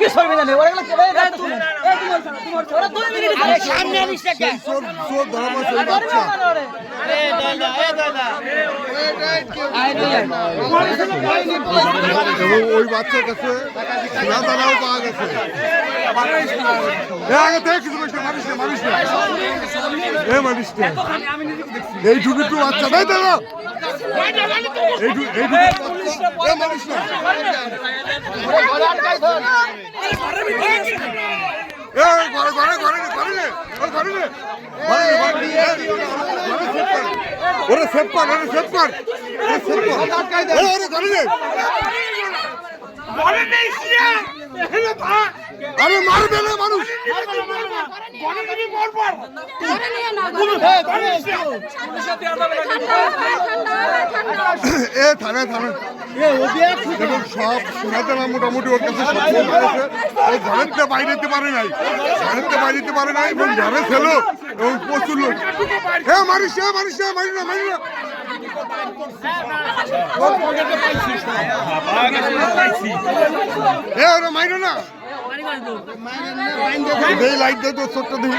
কি সরবে জানে ওরা এগুলো কেবে এই তুমি এই তুমি তোমার ওরা দুই মিনিট আরে সামনে আনিস না কে চোর চোর ধরা আরে দাদা এ দাদা। এবং ওই বাচ্চার কাছে সোনা দানাও পাওয়া গেছে। এই ঢুকি তো বাচ্চা। তাই দাদা। এই ঢুকি এই মানুষ না। নে, নে, নে, নে, ঘরে সেভ কর। ওরে সেভ কর ওরে সেভ কর ওরে সেভ কর ওরে ঘরে নে। আরে মারবে না মানুষ ধরে নিয়ে না এ থানায় থানায় মোটামুটি ওর কাছে বাইরে যেতে পারে নাই বাইরে যেতে পারে নাই এবং ঘরে ছিল এবং প্রচুর লোক এ মারিস এ মারিস না মারি না মারি না এ না লাইট তো ছোট্ট দিবি